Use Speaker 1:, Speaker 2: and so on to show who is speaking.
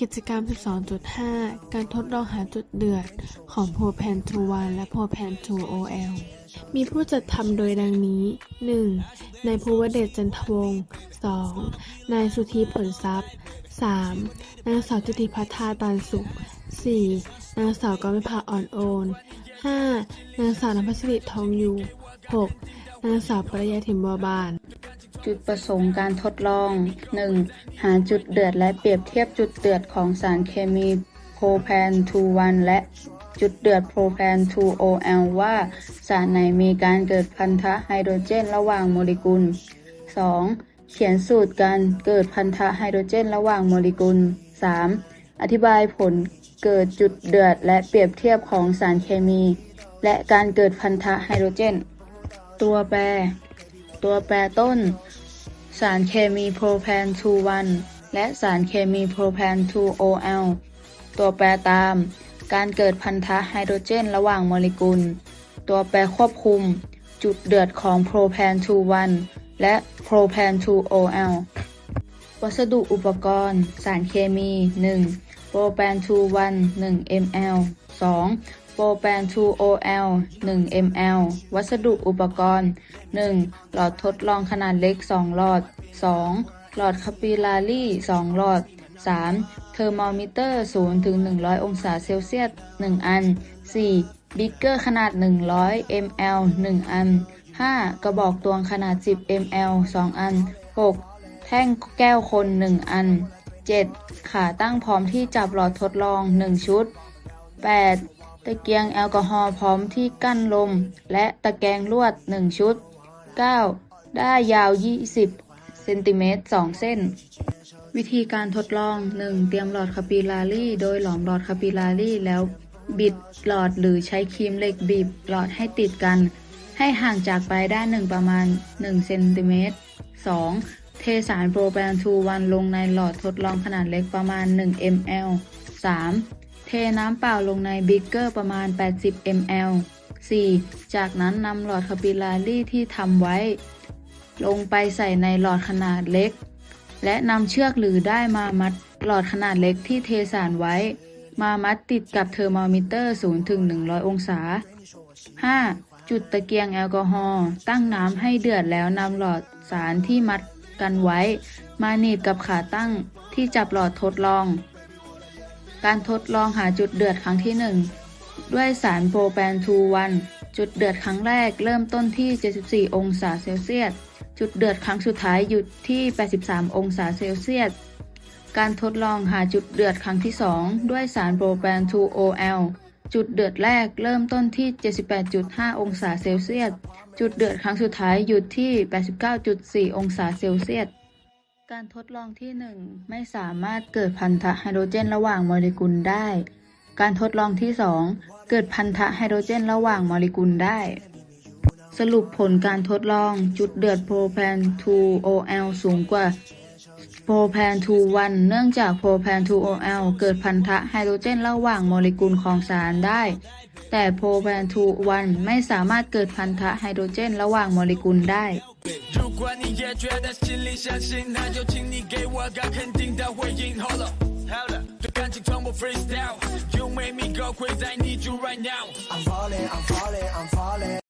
Speaker 1: กิจกรรม 12.5 การทดลองหาจุดเดือดของโพแพน2-1และโพแพน 2OL มีผู้จัดทำโดยดังนี้ 1. นายภูวเดชจันทวงศ์ 2. นายสุธีผลทรัพย์ 3. นางสาวทิติพัฒนาตานสุข 4. นางสาวกรวิภาอ่อนโอน 5. นางสาวนภัสสิริทองอยู่ 6. นางสาวปริยาถิ่นบัวบาน
Speaker 2: จุดประสงค์การทดลอง 1. หาจุดเดือดและเปรียบเทียบจุดเดือดของสารเคมีโพแพน2-1 และจุดเดือดโพแพน 2OL ว่าสารไหนมีการเกิดพันธะไฮโดรเจนระหว่างโมเลกุล 2. เขียนสูตรการเกิดพันธะไฮโดรเจนระหว่างโมเลกุล 3. อธิบายผลเกิดจุดเดือดและเปรียบเทียบของสารเคมี และการเกิดพันธะไฮโดรเจน ตัวแปร ตัวแปรต้น สารเคมีโพรแพน 2-1 และสารเคมีโพรแพน 2OL ตัวแปรตาม การเกิดพันธะไฮโดรเจนระหว่างโมเลกุล ตัวแปรควบคุม จุดเดือดของโพรแพน 2-1 และโพรแพน 2OL วัสดุอุปกรณ์ สารเคมี 1. โปรแปน 2-1 1 ml 2. โปรแปน 2OL 1 ml วัสดุอุปกรณ์ 1. หลอดทดลองขนาดเล็ก 2 หลอด 2. หลอดคาปิลารี2หลอด 3. เทอร์โมมิเตอร์0ถึง100 องศาเซลเซียส 1 อัน 4. บิ๊กเกอร์ขนาด 100 ml 1 อัน 5. กระบอกตวงขนาด 10 ml 2 อัน 6. แท่งแก้วคน 1 อัน 7. ขาตั้งพร้อมที่จับหลอดทดลอง 1 ชุด 8. ตะเกียงแอลกอฮอล์พร้อมที่กั้นลม และตะแกรงลวด 1 ชุด 9. ได้ายาว 20 เซนติเมตร 2 เส้น วิธีการทดลอง 1. เตรียมหลอดคาปิลารีโดยหลอมหลอดคาปิลารีแล้วบิดหลอดหรือใช้ครีมเหล็กบีบหลอดให้ติดกัน ให้ห่างจากปลายด้านหนึ่งประมาณ 1 เซนติเมตร 2. เทสารโปรแปน2-1ลงในหลอดทดลองขนาดเล็กประมาณ 1 ml 3. เทน้ำเปล่าลงในบิ๊กเกอร์ประมาณ 80 ml 4. จากนั้นนำหลอดคาปิลารีที่ทำไว้ ลงไปใส่ในหลอดขนาดเล็ก และนำเชือกหรือได้มามัดหลอดขนาดเล็กที่เทสารไว้ มามัดติดกับเทอร์โมมิเตอร์ 0 ถึง 100 องศา 5. จุดตะเกียงแอลกอฮอล์ตั้งน้ำให้เดือดแล้วนำหลอดสารที่มัดกันไว้ มาหนีบกับขาตั้งที่จับหลอดทดลอง การทดลองหาจุดเดือดครั้งที่ 1 ด้วยสารโปรแปน2-1จุดเดือดครั้งแรกเริ่มต้นที่ 74 องศาเซลเซียส จุดเดือดครั้งสุดท้ายหยุดที่ 83 องศาเซลเซียส การทดลองหาจุดเดือดครั้งที่ 2 ด้วยสารโปรแปน 2OL จุดเดือดแรกเริ่มต้นที่ 78.5 องศาเซลเซียส จุดเดือดครั้งสุดท้ายหยุดที่ 89.4 องศาเซลเซียส การทดลองที่ 1 ไม่สามารถเกิดพันธะไฮโดรเจนระหว่างโมเลกุลได้ การทดลองที่ 2 เกิดพันธะไฮโดรเจนระหว่างโมเลกุลได้ สรุปผลการทดลองจุดเดือดโพรแพน 2OL สูงกว่า โพรแพน 2-1 เนื่องจากโพรแพน 2OL เกิดพันธะไฮโดรเจนระหว่างโมเลกุลของสารได้ แต่โพรแพน 2-1 ไม่สามารถเกิดพันธะไฮโดรเจนระหว่างโมเลกุลได้
Speaker 3: 如果你也觉得心里相信，那就请你给我个肯定的回应。Hold up，对感情从不 freestyle，You make me go crazy，I need you right now。
Speaker 4: I'm falling, I'm falling, I'm falling.